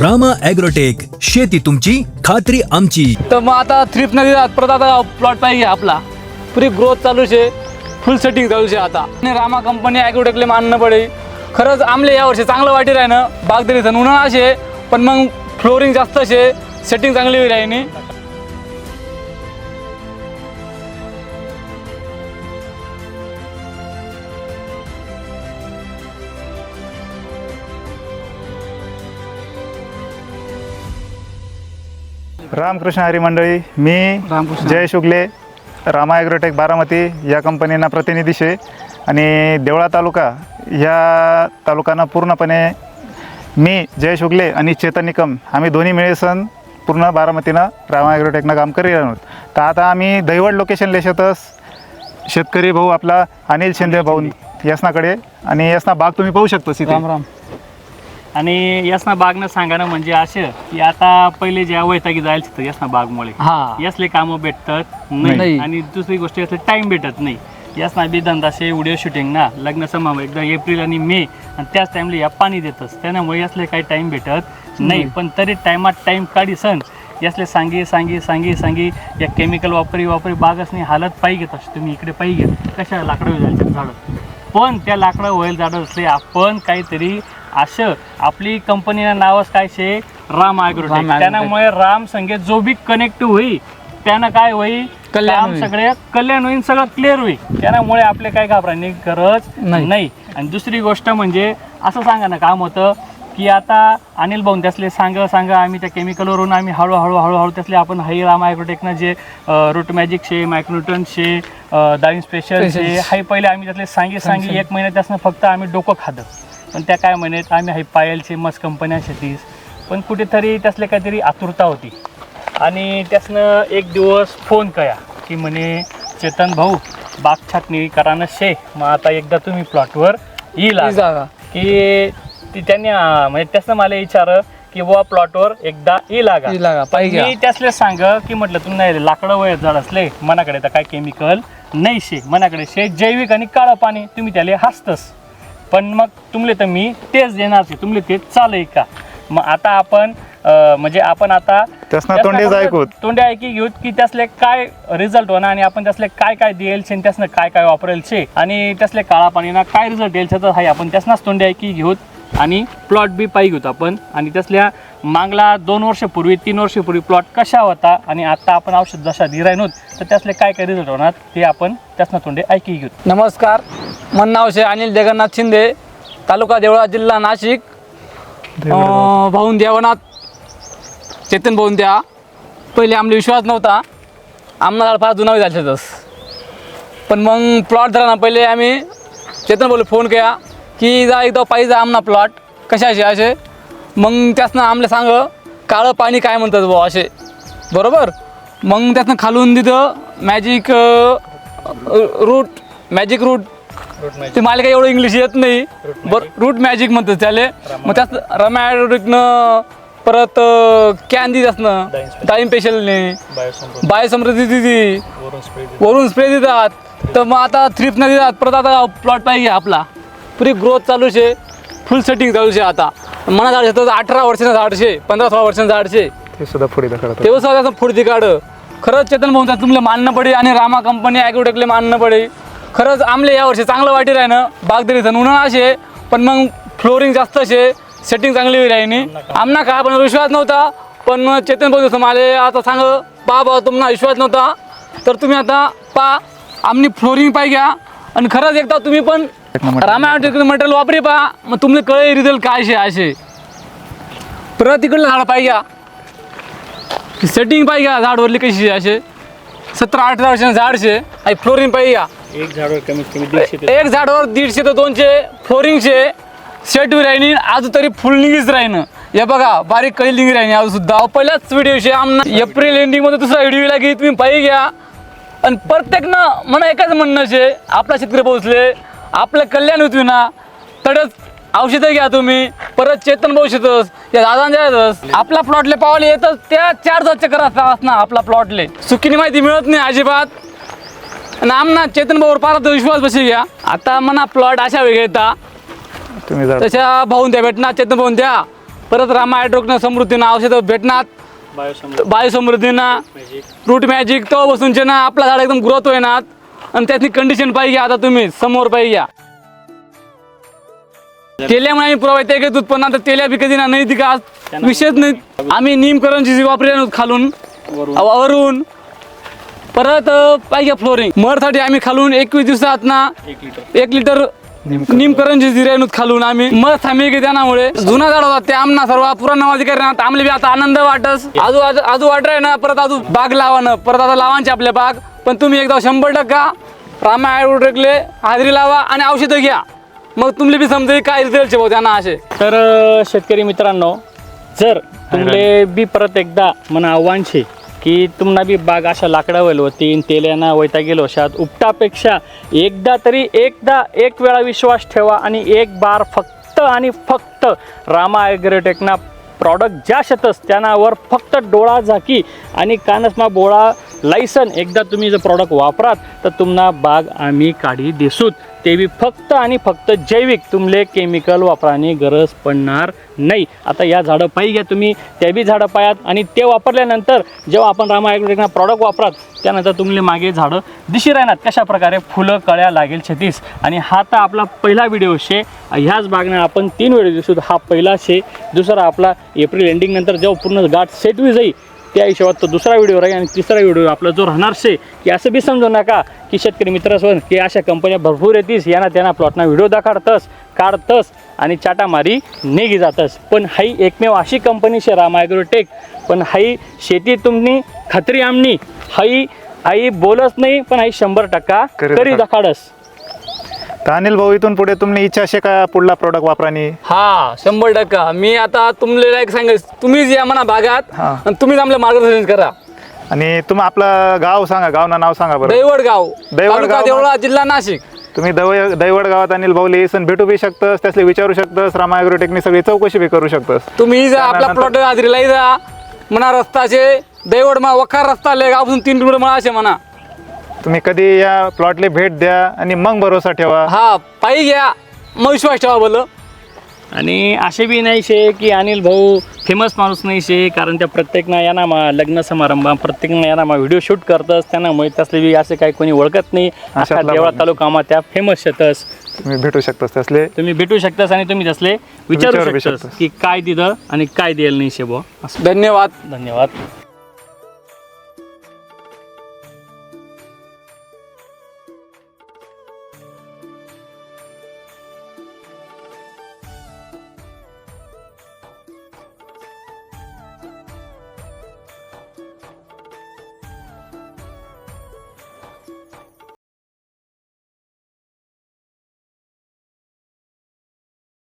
Rama agrotech शेती तुमची खात्री आमची. तर मग आता थ्रिप नदी परत आता प्लॉट पाहिजे आपला. पुरी ग्रोथ चालू शे फुल सेटिंग चालू शे आता. आणि रामा कंपनी ॲग्रोटेकले मानणं पडे. खरंच आमले या वर्षी चांगलं वाटी राहिनं बागदरी थन उन्हाळा शे पण मग फ्लोरिंग जास्त शे सेटिंग चांगली होईल राहिनी रामकृष्ण हरी मंडळी मी रामकृष्ण. जय शुगले रामा ॲग्रोटेक बारामती या कंपनीना प्रतिनिधी शे आणि देवळा तालुका या तालुकानं पूर्णपणे मी जय शुगले आणि चेतन निकम आम्ही दोन्ही मिळेसन पूर्ण बारामतीनं रामा ॲग्रोटेकनं काम करी आहोत. तर आता आम्ही दैवड लोकेशन लेशतच शेतकरी भाऊ आपला अनिल शिंदे भाऊ यासनाकडे. आणि यासना बाग तुम्ही पाहू शकता राम राम. आणि यासना बागनं सांगाणं म्हणजे असं की आता पहिले ज्या वैतागी जायला तिथं यासना बागमुळे हा. यासले कामं भेटतात नाही. नाही आणि दुसरी गोष्ट यासले टाइम भेटत नाही. यासना बी धंदाशे व्हिडिओ शूटिंग ना लग्न समारंभ एकदा एप्रिल आणि मे आणि त्याच टाइमला या पाणी देतच त्यामुळे यासले काही टाइम भेटत नाही. पण तरी टायमात टाइम काढी सण यासले सांगी सांगी सांगी सांगी या केमिकल वापरी वापरी बागसनी हालत पाहिजे तशी तुम्ही इकडे पाहिजे कशा लाकडं जायचे झाडं? पण त्या लाकडं व्हायला झाडं असले आपण काहीतरी असं आपली कंपनीचं नावच काय शे राम ॲग्रोटेक. त्यामुळे राम संगीत जो बी कनेक्ट होई त्यानं काय होई कल्याण काम होईल. सगळे कल्याण होईल सगळं क्लिअर होईल त्यामुळे आपले काय घाबरण्याची गरज नाही. नाही आणि दुसरी गोष्ट म्हणजे असं सांगा ना काम होतं की आता अनिल भाऊन त्यासले सांग सांगा आम्ही त्या केमिकलवरून आम्ही हळूहळू हळूहळू त्यासले आपण हाई राम ॲग्रोटेकनं जे रूट मॅजिक शे मायक्रोन्यूटन शे डाळिंग स्पेशल शे. हाई पहिले आम्ही त्यातले सांगी सांगी एक महिन्यात त्यासनं फक्त आम्ही डोकं खातं पण त्या काय म्हणत आम्ही हाई पायलचे मस्त कंपन्या शेतीस पण कुठेतरी त्यासले काहीतरी आतुरता होती. आणि त्यासनं एक दिवस फोन कया की म्हणे चेतन भाऊ बाग छाटणी करानं शे. मग आता एकदा तुम्ही प्लॉटवर येईल की ती त्यांनी म्हणजे त्यासनं मला विचार की बुवा प्लॉटवर एकदा येईल लागा लागा पाहिजे मी त्यासले सांग की म्हटलं तुम्ही नाही लाकडं वय झाड असले मनाकडे तर काय केमिकल नाही शे. मनाकडे शे जैविक आणि काळं पाणी. तुम्ही त्याला हसतस. पण मग तुमले तर मी तेच देणार शे तुमले ते चालय का? मग आता आपण अं, म्हणजे आपण आता त्यासना त्यासनं ऐकूत. तोंडे ऐकी घेऊत की त्यासले काय रिझल्ट होणार आणि आपण त्यासले काय काय देईल शे आणि त्यासनं काय काय वापरेल शे आणि त्यासले काळा पाणीना काय रिझल्ट येईल तर हाय आपण त्यासनाच तोंडे ऐकी घेऊत. आणि प्लॉट बी पाहिजे घेऊत आपण. आणि त्यासल्या मागला दोन वर्षापूर्वी तीन वर्षापूर्वी प्लॉट कशा होता आणि आता आपण औषध जशा दिरायनोत तर त्यासले काय काय रिझल्ट होणार ते आपण त्यासना तोंडे ऐकी घेऊत नमस्कार. मन नाव शे अनिल जगन्नाथ शिंदे तालुका देवळा जिल्हा नाशिक. भाऊन देवनाथ चेतन भाऊन द्या. पहिले आमला विश्वास नव्हता. आम्हाला फार जुना झाले तस पण मग प्लॉट झाला ना पहिले आम्ही चेतन बोलले फोन केला. की जा एकदा पाहिजे आमना प्लॉट कशाचे असे? मग त्यासनं आमले सांग काळं पाणी काय म्हणतात बुवा असे? बरोबर? मग त्यातनं खालून तिथं मॅजिक रूट मॅजिक रूट ते मला काही एवढं इंग्लिश येत नाही. बर रूट मॅजिक म्हणतात त्याले. मग त्यात रमॅडिकनं परत कॅन असणं डाळिंब पेशलने बायोसमृद्धी. दिली. वरून स्प्रे देतात. तर मग आता थ्रिप नदी देतात. परत आता प्लॉट पाहिजे आपला. पुरी ग्रोथ चालू शे फुल सेटिंग चालू शे आता. मना झाड तर अठरा वर्षाचं झाडशे पंधरा सोळा वर्षाचं झाडशे ते सुद्धा पुढे दाखवतात तेव्हा सुद्धा त्याचं काढ. खरंच चेतन भाऊचा तुमले मानणं पडे आणि रामा कंपनी ॲग्रोटेकले मानणं पडे. खरंच आमले या वर्षी चांगलं वाटी राहिनं बाग तरी थन उन्हाळा शे पण मग फ्लोरिंग जास्त शे सेटिंग चांगली होईल राहिनी आमना काय पण विश्वास नव्हता. पण चेतन भाऊ मला आता सांग पा बा तुम्हाला विश्वास नव्हता. तर तुम्ही आता पा आमनी फ्लोरिंग पाहिजे आणि खरंच एकदा तुम्ही पण रामा मटेरियल वापरी पा. मग तुमले कळे रिझल्ट काय शे असे परत तिकडलं झाड पाहिजे सेटिंग पाहिजे का झाडवरली कशी आहे असे. सतरा अठरा वर्षांचं झाडशे आणि फ्लोरिंग पाहिजे एक झाडावर कमीत कमी दीडशे ते एक झाडावर दीडशे ते दोनशे फ्लोरिंगचे सेट राहिनी आज तरी फुलनिंगच राहीन. हे बघा बारीक कळी राहिनी आज सुद्धा. पहिल्याच व्हिडिओशी आमना एप्रिल एंडिंगमध्ये दुसरा व्हिडिओ लागे तुम्ही पाहिजे घ्या. आणि प्रत्येक ना मला एकच म्हणणं शे. आपला शेतकरी पोहोचले. आपलं कल्याण होती ना तडच औषधं घ्या तुम्ही परत चेतन भाऊ शेतस या दादांच्या येतस आपला प्लॉटले पावले येतच त्या चार जात चक्कर असतात ना आपला प्लॉटले चुकीने माहिती मिळत नाही अजिबात. आणि आमना चेतन भाऊवर पारा विश्वास बसी घ्या आता मना प्लॉट अशा वेगळे येतात तुम्ही तशा भाऊन द्या भेटणार चेतन भाऊन द्या. परत रामा हायड्रोकनं समृद्धीनं औषधं भेटणार. बायोसमृद्धी. बायोसमृद्धीनं. मॅजिक फ्रूट मॅजिक तेव्हापासूनचे ना आपला झाड एकदम ग्रोथ होईनात. आणि त्यातली कंडिशन पाहिजे आता तुम्ही समोर पाहिजे तेल्यामुळे आम्ही पुरावा घेत उत्पन्न आता तेल्या बी कधी ना नाही ती का विषयच नाही. आम्ही नीमकरणची वापरली खालून. वरून. परत पाहिजे फ्लोरिंग मरसाठी आम्ही खालून एकवीस दिवसात ना एक लिटर. एक लिटर निमकरणची जिरेनुत खालून आम्ही मग थांबे की त्यामुळे जुना झाड होता ते आमना सर्व पुरा नवाजी करणार आमले बी आता आनंद वाटस. आजू आजू आजू वाट ना परत आजू बाग लावानं. परत आता लावांचे आपले बाग. पण तुम्ही एकदा शंभर टक्का रामा ॲडवोटेकले हाजरी लावा आणि औषधं घ्या. मग तुमले बी समजेल काय रिझल्ट भाऊ त्यांना असे. तर शेतकरी मित्रांनो जर तुमले बी परत एकदा मना आव्हान छे की तुम्हाला बी बाग अशा लाकडावर होती तेल्यानं वैता गेलो अशात. उपटापेक्षा एकदा तरी एकदा एक वेळा विश्वास ठेवा आणि एक बार फक्त आणि फक्त रामा ॲग्रोटेकना प्रॉडक्ट ज्या शेतस त्यानावर फक्त डोळा झाकी आणि कानसमा बोळा लायसन. एकदा तुम्ही जर प्रॉडक्ट वापरात तर तुम्हाला बाग आम्ही काढी दिसूत. ते बी फक्त आणि फक्त जैविक तुमले केमिकल वापराने गरज पडणार नाही. आता या झाडं पायी घ्या तुम्ही ते बी झाडं पायात आणि ते वापरल्यानंतर जेव्हा आपण रामा प्रॉडक्ट वापरात त्यानंतर तुमले मागे झाडं दिशी राहणार. कशा प्रकारे फुलं कळ्या लागेल छतीस आणि हा तर आपला पहिला व्हिडिओ शे. ह्याच बागने आपण तीन व्हिडिओ दिसू हा पहिला शे. दुसरा आपला एप्रिल एंडिंग नंतर जेव्हा पूर्ण गाठ सेट होई जाईल त्या हिशोबात तो दुसरा व्हिडिओ राहील आणि तिसरा व्हिडिओ आपला जो राहणार शे की असं बी समजू नका की शेतकरी मित्रासोबत की अशा कंपन्या भरपूर येतीस यांना त्यांना प्लॉटना व्हिडिओ दाखवतस काढतस आणि चाटामारी निघी जातस पण हाई एकमेव अशी कंपनी शे राम ॲग्रोटेक पण हाई शेती तुम्ही खात्री आमनी हाई आई बोलच नाही पण आई शंभर टक्का करी. दाखाडस तर अनिल भाऊ इथून पुढे तुम्ही इच्छा असे का पुढला प्रोडक्ट वापरानी हा शंभर टक्का. मी आता तुमले एक सांगेल तुम्हीच या म्हणा भागात हा. आणि तुम्हीच मार्गदर्शन करा. आणि तुम्ही आपलं गाव सांगा गावना नाव सांगा बरं. दैवड गाव. दैवड तालुका गाव देवळा जिल्हा नाशिक. तुम्ही दव दैवड गावात अनिल भाऊ येसन भेटू बी शकतस त्यासले विचारू शकतस रामा ॲग्रोटेकनी सगळी चौकशी बी करू शकतस. तुम्ही जा आपला त्यानंतर- प्लॉट हाजरीला जा. म्हणा रस्ताचे दैवड मा वखार रस्ता आले गावापासून तीन किलोमीटर म्हणा असे म्हणा. तुम्ही कधी या प्लॉटले भेट द्या आणि मग भरोसा ठेवा. हा पायी घ्या. मग विश्वास ठेवा बोल आणि असे बी नाही शे की अनिल भाऊ फेमस माणूस नाही शे कारण त्या प्रत्येकना यांना मा लग्न समारंभ प्रत्येकना यांना मा व्हिडिओ शूट करतस त्यांना माहीत असले बी असे काही कोणी ओळखत नाही. अशातला देवळा भाग. तालुकामा त्या फेमस शेतस. तुम्ही भेटू शकतस त्यासले तुम्ही भेटू शकतास आणि तुम्ही तसले विचारू विचारू बी शकतास शकतास. की काय दिलं आणि काय द्यायला नाही शे बुवा. असं. धन्यवाद. धन्यवाद.